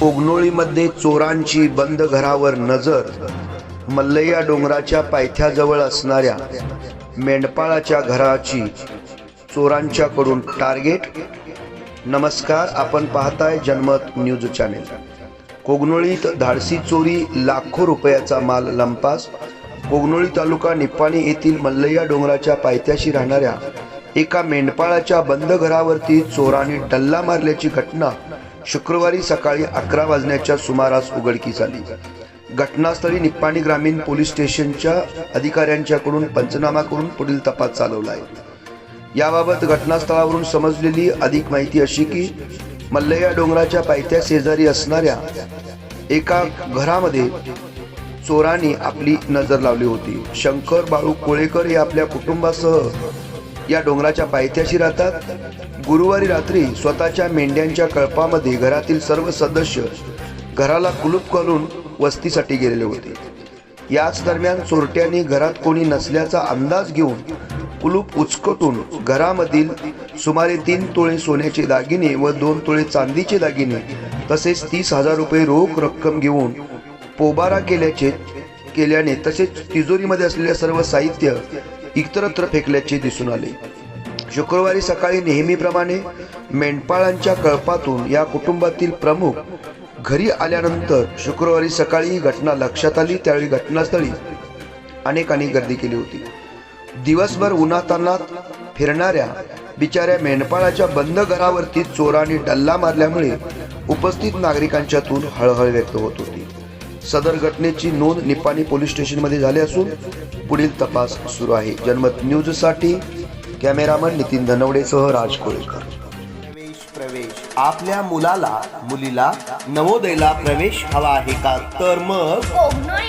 कोगनोळीमध्ये चोरांची बंद घरावर नजर मल्लया डोंगराच्या पायथ्याजवळ असणाऱ्या मेंढपाळाच्या घराची चोरांच्याकडून टार्गेट. नमस्कार आपण पाहताय जनमत न्यूज चॅनेल. कोगनोळीत धाडसी चोरी लाखो रुपयाचा माल लंपास. कोगनोळी तालुका निप्पाणी येथील मल्लैया डोंगराच्या पायथ्याशी राहणाऱ्या एका मेंढपाळाच्या बंद घरावरती चोराने डल्ला मारल्याची घटना शुक्रवारी सकाळी अकरा वाजण्याच्या सुमारास उघडकीस आली. घटनास्थळी निप्पाणी ग्रामीण पोलीस स्टेशनच्या अधिकाऱ्यांच्याकडून पंचनामा करून पुढील तपास चालवला आहे. याबाबत घटनास्थळावरून समजलेली अधिक माहिती अशी की मल्लया डोंगराच्या पायथ्या शेजारी असणाऱ्या एका घरामध्ये चोरांनी आपली नजर लावली होती. शंकर बाळू कोळेकर हे आपल्या कुटुंबासह या डोंगराच्या पायथ्याशी राहतात. गुरुवारी रात्री स्वतःच्या मेंढ्यांच्या कळपामध्ये घरातील सर्व सदस्य घराला कुलूप करून वस्तीसाठी गेलेले होते. याच दरम्यान चोरट्यांनी घरात कोणी नसल्याचा अंदाज घेऊन कुलूप उचकटून घरामधील सुमारे तीन तोळे सोन्याचे दागिने व दोन तोळे चांदीचे दागिने तसेच तीस हजार रुपये रोख रक्कम घेऊन पोबारा केल्याचे केल्याने तसेच तिजोरीमध्ये असलेले सर्व साहित्य इतरत्र फेकल्याचे दिसून आले. शुक्रवारी सकाळी नेहमीप्रमाणे मेंढपाळांच्या कळपातून या कुटुंबातील प्रमुख घरी आल्यानंतर शुक्रवारी सकाळी ही घटना लक्षात आली त्यावेळी घटनास्थळी अनेकांनी गर्दी केली होती. दिवसभर उन्हातान्हात फिरणाऱ्या बिचाऱ्या मेंढपाळाच्या बंद घरावरती चोरांनी डल्ला मारल्यामुळे उपस्थित नागरिकांच्यातून हळहळ व्यक्त होत होती. सदर घटनेची नोंद निपाणी पोलीस स्टेशनमध्ये झाली असून पुढील तपास सुरू आहे. जनमत न्यूजसाठी कॅमेरामन नितीन धनवडेसह राज कोळेकर. प्रवेश आपल्या मुलाला मुलीला नवोदयला प्रवेश हवा आहे का? तर मग?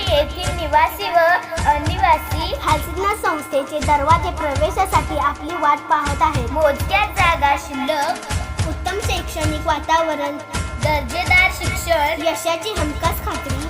येथील निवासी व अनिवासी हालसिद्ना संस्थेचे दरवाजे प्रवेशासाठी आपली वाट पाहत आहेत. मोजक्या जागा शिल्लक उत्तम शैक्षणिक वातावरण दर्जेदार शिक्षण यशाची हमखास खात्री.